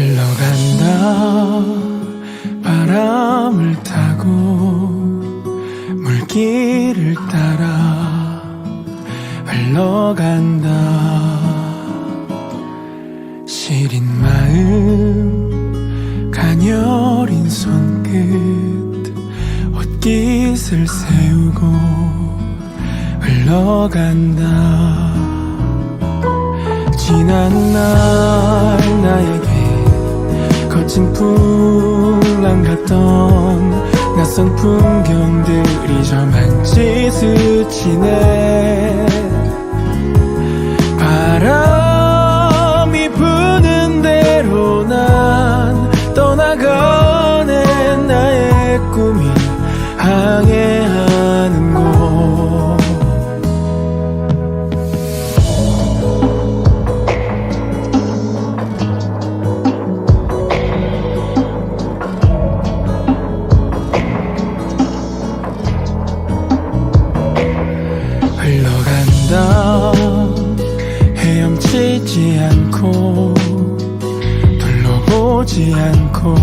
흘러간다. 바람을 타고 물길을 따라 흘러간다. 시린 마음 가녀린 손끝 옷깃을 세우고 흘러간다. 지난 날 나에게 거친 풍랑 같던 낯선 풍경들이 저만치 스치네. 바람이 부는 대로 난 떠나가네 나의 꿈이 항해 흘러간다 헤엄치지 않고 둘러보지 않고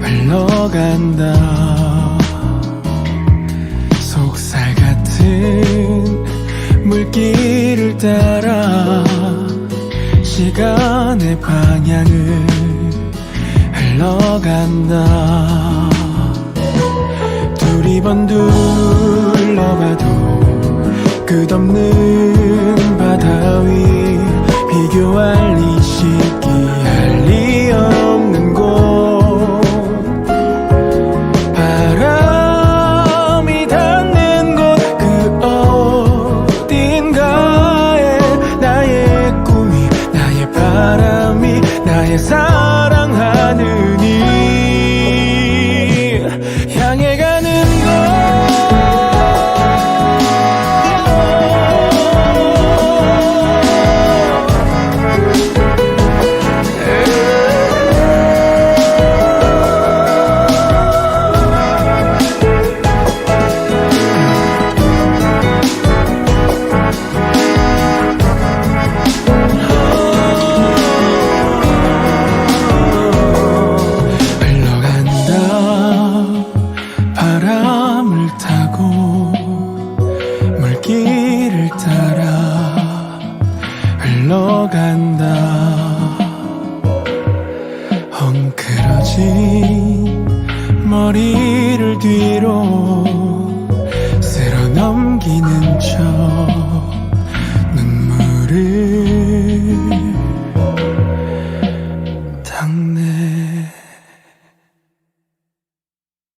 흘러간다. 속살 같은 물길을 따라 시간의 방향을 흘러간다. 두리번 둘러봐 살아 흘러간다. 헝클어진 머리를 뒤로 쓸어 넘기는 척 눈물을